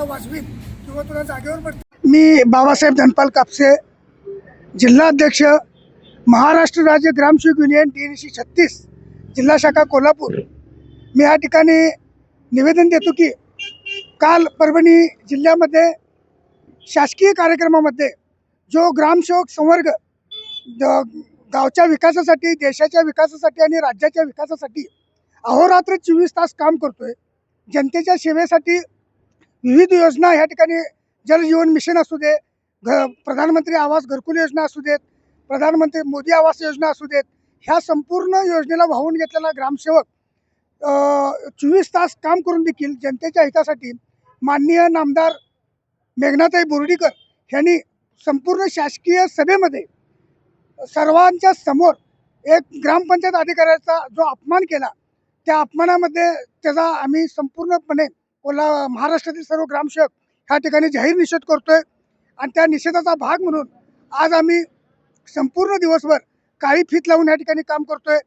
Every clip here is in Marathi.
तुला वाचवीन किंवा तुला जागेवर पडते मी बाबासाहेब धनपाल कापसे जिल्हा अध्यक्ष महाराष्ट्र राज्य ग्रामसेवक युनियन डी छत्तीस जिल्हा शाखा कोल्हापूर. मी या ठिकाणी निवेदन देतो की काल परभणी जिल्ह्यामध्ये शासकीय कार्यक्रमामध्ये जो ग्रामसेवक संवर्ग द- गावच्या विकासासाठी देशाच्या विकासासाठी आणि राज्याच्या विकासासाठी अहोरात्र चोवीस तास काम करतोय जनतेच्या सेवेसाठी विविध योजना ह्या ठिकाणी जलजीवन मिशन असू दे घ प्रधानमंत्री आवास घरकुल योजना असू देत प्रधानमंत्री मोदी आवास योजना असू देत ह्या संपूर्ण योजनेला वाहून घेतलेला ग्रामसेवक चोवीस तास काम करून देखील जनतेच्या हितासाठी माननीय नामदार मेघनाताई बोर्डीकर यांनी संपूर्ण शासकीय सभेमध्ये सर्वांच्या समोर एक ग्रामपंचायत अधिकाऱ्याचा जो अपमान केला त्या अपमानामध्ये त्याचा आम्ही संपूर्णपणे कोल्हा महाराष्ट्रातील सर्व ग्रामसेवक ह्या ठिकाणी जाहीर निषेध करतोय. आणि त्या निषेधाचा भाग म्हणून आज आम्ही संपूर्ण दिवसभर काळी फीत लावून या ठिकाणी काम करतोय.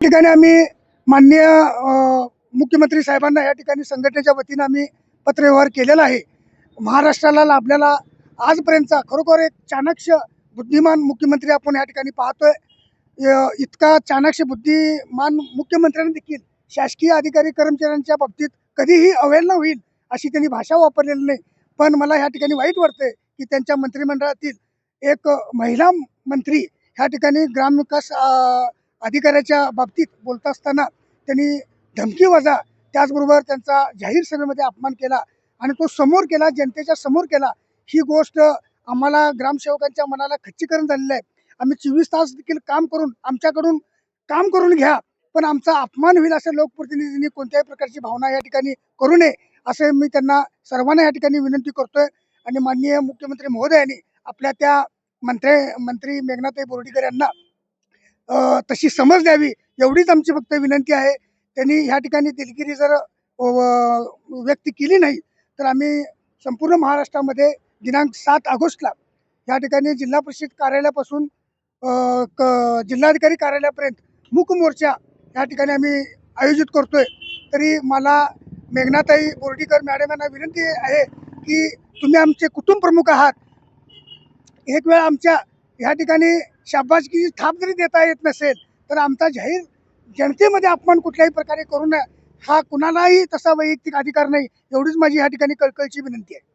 ठिकाणी आम्ही माननीय मुख्यमंत्री साहेबांना या ठिकाणी संघटनेच्या वतीनं आम्ही पत्रव्यवहार केलेला आहे. महाराष्ट्राला लाभलेला आजपर्यंतचा खरोखर एक चाणक्य बुद्धिमान मुख्यमंत्री आपण या ठिकाणी पाहतोय. य- इतका चाणक्य बुद्धिमान मुख्यमंत्र्यांनी देखील शासकीय अधिकारी कर्मचाऱ्यांच्या बाबतीत कधीही अवहेलना होईल अशी त्यांनी भाषा वापरलेली नाही. पण मला ह्या ठिकाणी वाईट वाटतंय की त्यांच्या मंत्रिमंडळातील एक महिला मंत्री ह्या ठिकाणी ग्रामविकास अधिकाऱ्याच्या बाबतीत बोलत असताना त्यांनी धमकी वजा त्याचबरोबर त्यांचा जाहीर सभेमध्ये अपमान केला आणि तो समोर केला जनतेच्या समोर केला. ही गोष्ट आम्हाला ग्रामसेवकांच्या मनाला खच्चीकरण झालेलं आहे. आम्ही चोवीस तास देखील काम करून आमच्याकडून काम करून घ्या. पण आमचा अपमान होईल असं लोकप्रतिनिधींनी कोणत्याही प्रकारची भावना या ठिकाणी करू नये असं मी त्यांना सर्वांना या ठिकाणी विनंती करतोय. आणि माननीय मुख्यमंत्री महोदयांनी आपल्या त्या मंत्री मंत्री मेघनाताई बोर्डीकर यांना तशी समज द्यावी एवढीच आमची फक्त विनंती आहे. त्यांनी ह्या ठिकाणी दिलगिरी जर व्यक्त केली नाही तर आम्ही संपूर्ण महाराष्ट्रामध्ये दिनांक सात ऑगस्टला या ठिकाणी जिल्हा परिषद कार्यालयापासून क जिल्हाधिकारी कार्यालयापर्यंत मूक मोर्चा या ठिकाणी आम्ही आयोजित करतोय. तरी मला मेघनाताई बोर्डीकर मॅडम यांना विनंती आहे की तुम्ही आमचे कुटुंब प्रमुख आहात. एक वेळ आमच्या ह्या ठिकाणी शाबासकीची थाप जरी देता येत नसेल तर आमचा जाहीर जनतेमध्ये अपमान कुठल्याही प्रकारे करू नये. हा कुणालाही तसा वैयक्तिक अधिकार नाही एवढीच माझी ह्या ठिकाणी कळकळीची विनंती आहे.